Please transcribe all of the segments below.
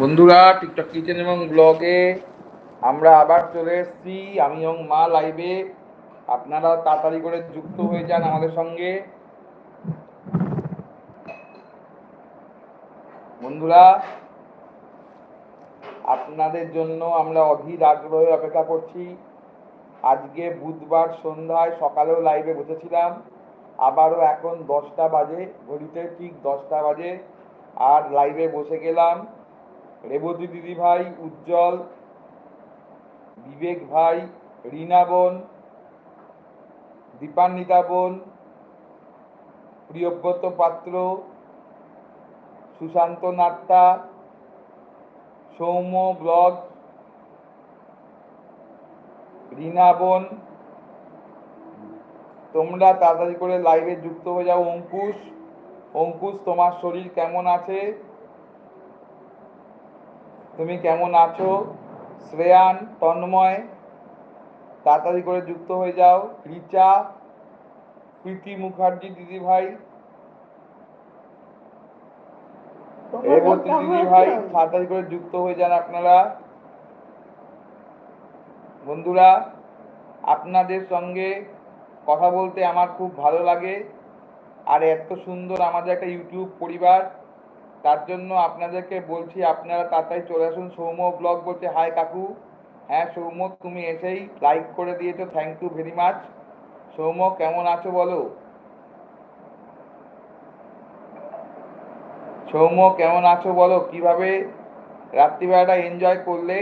বন্ধুরা TikTok kitchen এবং ব্লগে আমরা আবার চলে এসেছি। আমি এবং মা লাইভে আপনারা তাড়াতাড়ি করে যুক্ত হয়ে যান আমাদের সঙ্গে। বন্ধুরা, আপনাদের জন্য আমরা অধীর আগ্রহে অপেক্ষা করছি। আজকে বুধবার সন্ধ্যায় সকালেও লাইভে বসেছিলাম। আবারও এখন দশটা বাজে, ঘড়িতে ঠিক দশটা বাজে। আর লাইভে বসে গেলাম। রেবতী দিদি ভাই, উজ্জ্বল, বিবেক ভাই, রীনা বোন, দীপান্বিতা বোন, প্রিয়ব্রত পাত্র, সুশান্ত নাট্টা সৌম্য ব্লগ, রীনা বোন। তোমরা তাড়াতাড়ি করে লাইভে যুক্ত হয়ে যাও, অঙ্কুশ। অঙ্কুশ, তোমার শরীর কেমন আছে? তুমি কেমন আছো? শ্রেয়ান তন্ময় তাড়াতাড়ি করে যুক্ত হয়ে যাও। রিচা প্রীতি মুখার্জি দিদি ভাই রেবতী দিদি ভাই তাড়াতাড়ি করে যুক্ত হয়ে যান আপনারা। বন্ধুরা আপনাদের সঙ্গে কথা বলতে আমার খুব ভালো লাগে। আর এত সুন্দর আমাদের একটা ইউটিউব পরিবার। তার জন্য আপনাদেরকে বলছি, আপনারা তাড়াতাড়ি চলে আসুন। সৌম্য ব্লগ বলছে, হাই কাকু। হ্যাঁ সৌম্য, তুমি এসেই লাইক করে দিয়েছ। Thank you very much Soumya, কেমন আছো বলো? সৌম্য, কেমন আছো বলো? কীভাবে রাত্রিবেলাটা এনজয় করলে?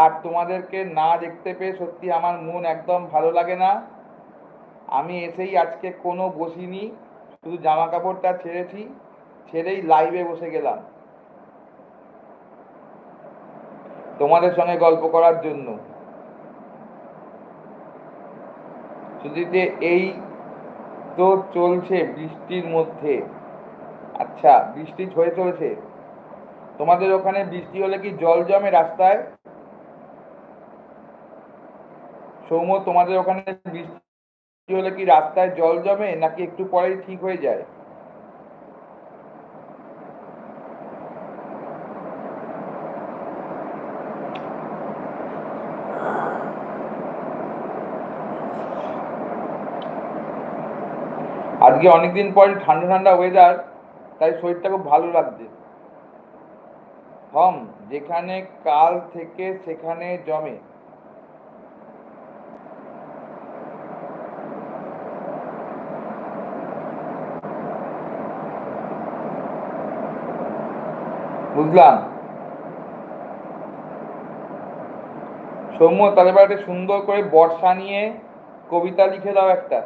আর তোমাদেরকে না দেখতে পেয়ে সত্যি আমার মন একদম ভালো লাগে না। আমি এসেই আজকে কোনো বসিনি, শুধু জামা কাপড়টা ছেড়েছি। ছেড়েই লাইভে বসে গেলাম। তোমাদের সঙ্গে গল্প করার জন্য। এই তো চলছে বৃষ্টির মধ্যে। আচ্ছা বৃষ্টি হয়ে চলেছে। তোমাদের ওখানে বৃষ্টি হলে কি জল জমে রাস্তায়? সৌম্য, তোমাদের ওখানে বৃষ্টি হলে কি রাস্তায় জল জমে নাকি একটু পরেই ঠিক হয়ে যায়? আজকে অনেকদিন পর ঠান্ডা ঠান্ডা ওয়েদার তাই শরীরটা খুব ভালো লাগছে। হম, যেখানে কাল থেকে সেখানে জমে। বুঝলাম? সৌম্য, তাহলে একটা সুন্দর করে বর্ষা নিয়ে কবিতা লিখে দাও একটা।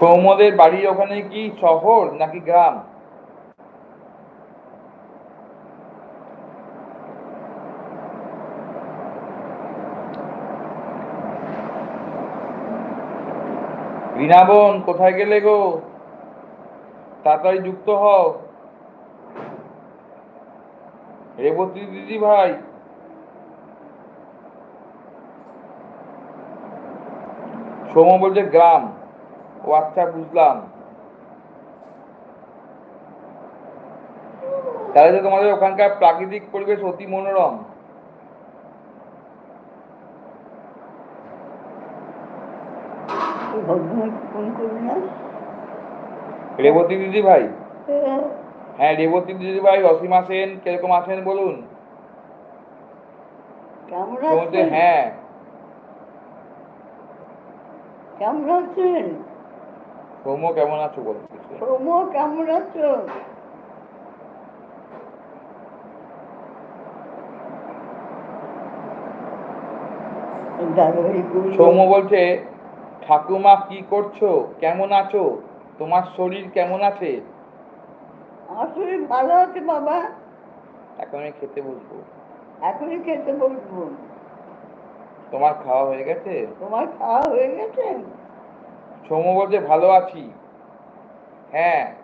সৌম্যদের বাড়ির ওখানে কি শহর নাকি গ্রাম? রিনা বোন, কোথায় গেলে গো? তাড়াতাড়ি যুক্ত হও। রেবতী দিদি ভাই। সৌম্য বলছে গ্রাম। ও আচ্ছা বুঝলাম। তাহলে তো তোমাদের ওখানকার প্রাকৃতিক পরিবেশ অতি মনোরম। রেবতী দিদি ভাই? হ্যাঁ। রেবতী দিদি ভাই অসীমা সেন কীরকম আছেন বলুন? হ্যাঁ। কেমন আছেন? সৌম্য কেমন আছো বলো সৌম্য কেমন আছো? সৌম্য বলছে ঠাকুমা কি করছ? কেমন আছো? তোমার শরীর কেমন আছে? আমার শরীর ভালো আছে বাবা। এখন আমি খেতে বসবো। এখনই খেতে বলব তোমার খাওয়া হয়ে গেছে? তোমার খাওয়া হয়ে গেছে? সৌম্য বলছে, ভালো আছি। হ্যাঁ।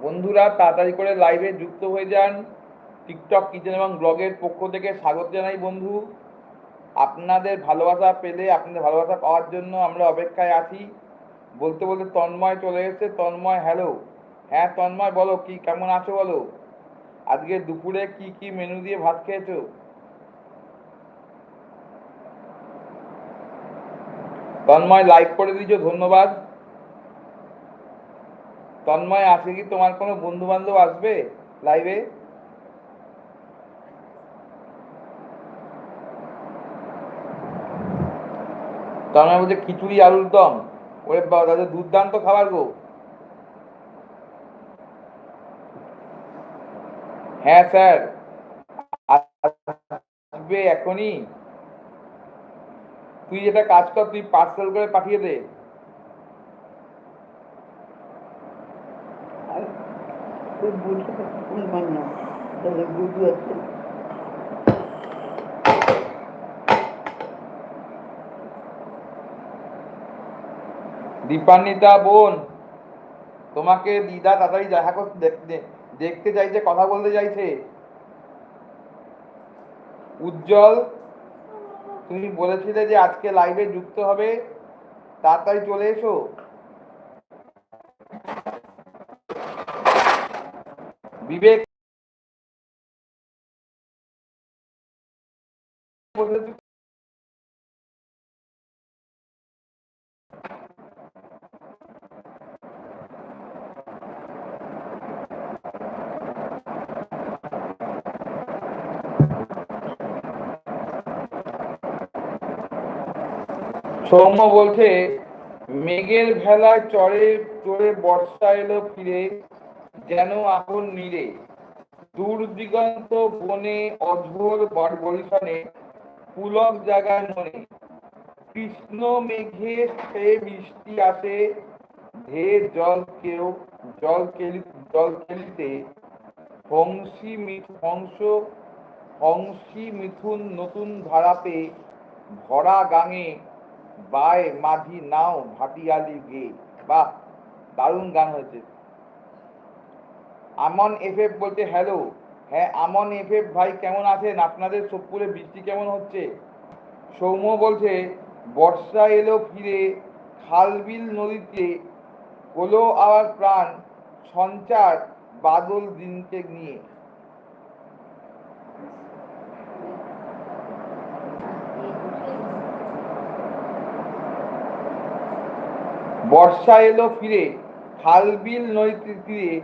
বন্ধুরা, তাড়াতাড়ি করে লাইভে যুক্ত হয়ে যান। টিকটক কিচেন এবং ব্লগের পক্ষ থেকে স্বাগত জানাই বন্ধু। আপনাদের ভালোবাসা পেলে, আপনাদের ভালোবাসা পাওয়ার জন্য আমরা অপেক্ষায় আছি। বলতে বলতে তন্ময় চলে এসেছে। তন্ময় হ্যালো হ্যাঁ তন্ময়, বলো, কি, কেমন আছো, বলো? আজকে দুপুরে কি কি মেনু দিয়ে ভাত খেয়েছো? তন্ময় লাইক করে দিয়েছ, ধন্যবাদ। তন্ময় আছে কি তোমার কোনো বন্ধু বান্ধব আসবে লাইভে তন্ময় বলছে, খিচুড়ি আলুর দম। ওরে বাবা দুর্দান্ত খাবার গো। হ্যাঁ স্যার। আসবে এখনই তুই যেটা কাজ কর তুই পার্সেল করে পাঠিয়ে দে। আর খুব বুঝতে পারলাম না। তাহলে বুঝু আছে দীপান্বিতা বোন তোমাকে দিদা তাড়াতাড়ি দেখা করতে দেখতে দেখতে চাইছে কথা বলতে চাইছে। উজ্জ্বল তুমি বলেছিলে যে আজকে লাইভে যুক্ত হবে। তাড়াতাড়ি চলে এসো। বিবেক সৌম্য বলছে, মেঘের ভেলায় চড়ে চড়ে বর্ষা এলো ফিরে, যেন আগুন নিরে দূর দিগন্ত বনে অঝোর বরিশনে পুলক জাগায় মনে। কৃষ্ণ মেঘে সে বৃষ্টি আসে ধে জল কেউ, জল কেলি, জল কেলিতে। হংসী হংস, হংসী মিথুন নতুন ধারাতে ভরা গাঙে বায় মাঝি নাও, ভাটিয়ালি গে। বাহ, দারুণ গান হয়েছে। আমন এফএফ বলতে হ্যালো হ্যাঁ আমন এফএফ ভাই কেমন আছেন? আপনাদের সোদপুরে বৃষ্টি কেমন হচ্ছে? সৌম্য বলছে, বর্ষা এলো ফিরে, খালবিল নদীতে হলো আবার প্রাণ, সঞ্চার বাদল দিনকে নিয়ে। বর্ষা এলো ফিরে, খালবিল নদীতে তীরে,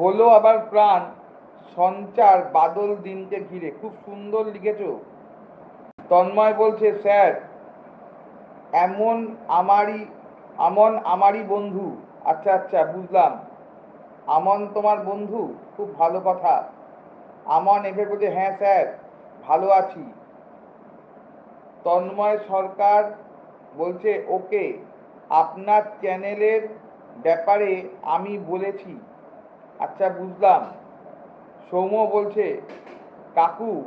হলো আবার প্রাণ, সঞ্চার বাদল দিনকে ঘিরে। খুব সুন্দর লিখেছ। তন্ময় বলছে, স্যার, এমন আমারই আমন আমারই বন্ধু। আচ্ছা আচ্ছা বুঝলাম। আমন তোমার বন্ধু? খুব ভালো কথা। আমন এফে বলছে হ্যাঁ স্যার, ভালো আছি। তন্ময় সরকার বলছে, ওকে আপনার চ্যানেলের ব্যাপারে আমি বলেছি। আচ্ছা বুঝলাম। সৌম্য বলছে, কাকু,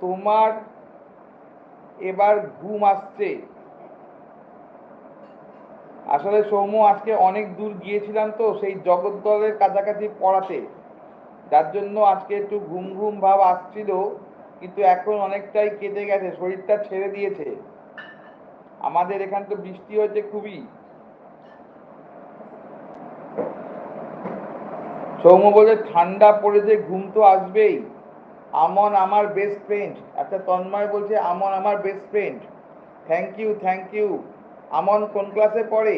তোমার এবার ঘুম আসছে। আসলে সৌম্য, আজকে অনেক দূর গিয়েছিলাম তো, সেই জগদ্দলের কাছাকাছি পড়াতে। যার জন্য আজকে একটু ঘুম ঘুম ভাব আসছিল, কিন্তু এখন অনেকটাই কেটে গেছে, শরীরটা ছেড়ে দিয়েছে। আমাদের এখান তো বৃষ্টি হয়েছে খুবই। সৌম্য বলে ঠান্ডা পড়েছে ঘুম তো আসবেই। আমন আমার বেস্ট ফ্রেন্ড আচ্ছা তন্ময় বলছে, আমন আমার best friend thank you thank you Aman কোন ক্লাসে পড়ে?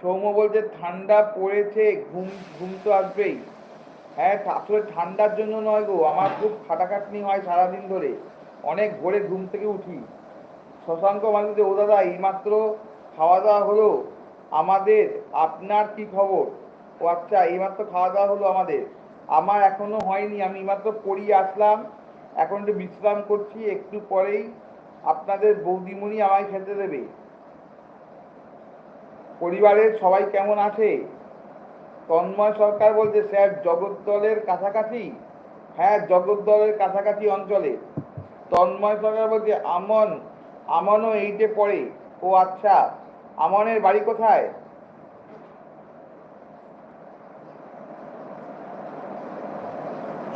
সৌম্য বলছে, ঠান্ডা পড়েছে, ঘুম ঘুম তো আসবেই। হ্যাঁ আসলে ঠান্ডার জন্য নয় গো, আমার খুব খাটাখাটনি হয় সারাদিন ধরে। অনেক ভোরে ঘুম থেকে উঠি। শশাঙ্ক মানুষদের ও দাদা, এইমাত্র খাওয়া দাওয়া হলো আমাদের, আপনার কি খবর? ও আচ্ছা এইমাত্র খাওয়া দাওয়া হলো আমাদের। আমার এখনও হয়নি, আমি এইমাত্র পড়িয়ে আসলাম। এখন একটু বিশ্রাম করছি, একটু পরেই আপনাদের বৌদিমণি আমায় খেতে দেবে। পরিবারের সবাই কেমন আছে? তন্ময় সরকার বলছে, স্যার জগদ্দলের কাছাকাছি? হ্যাঁ জগদ্দলের কাছাকাছি অঞ্চলে। তন্ময় সরকার বলছে, আমন আমনও এইটে পড়ে। ও আচ্ছা আমানের বাড়ি কোথায়?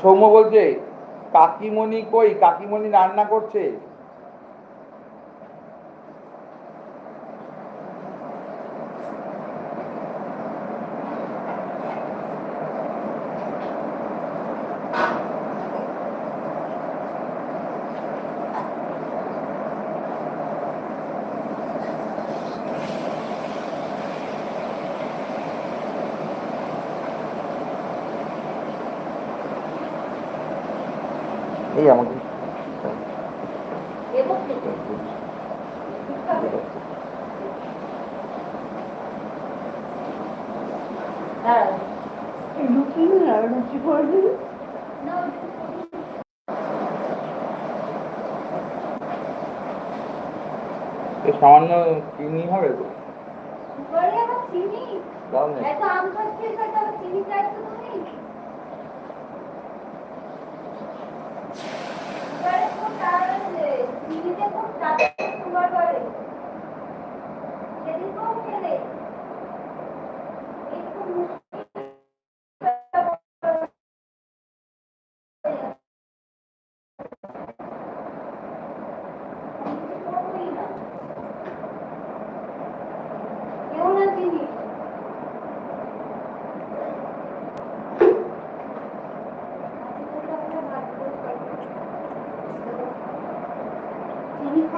সৌম্য বলছে, কাকিমণি কই? কাকিমণি রান্না করছে? এই এ সামান্য চিনি হবে তো? দাও না এত আম খাচ্ছিস এত চিনি চাইছো তুমি এবারে খুব তাড়াতাড়ি চিনিতে খুব তাড়াতাড়ি সুগার বাড়ে সেদিন কম খেলে একটু মুশকিল কেউ না চিনি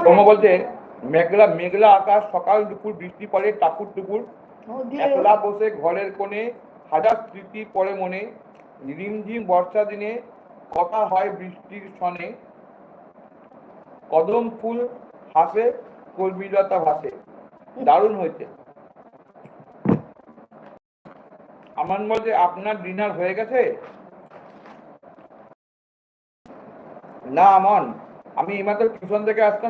সৌম্য বলছে মেঘলা মেঘলা আকাশ সকাল দুপুর বৃষ্টি পড়ে টাকুর টুকুর একলা বসে ঘরের কোণে হাজার স্মৃতি পড়ে মনে। রিমঝিম বর্ষা দিনে কথা হয় বৃষ্টির সনে। কদম ফুল হাসে কলমিলতা ভাসে। দারুণ হয়েছে। আমার বলছে আপনার ডিনার হয়ে গেছে? না আমন আমি এইমাত্র টিউশন থেকে আসলাম।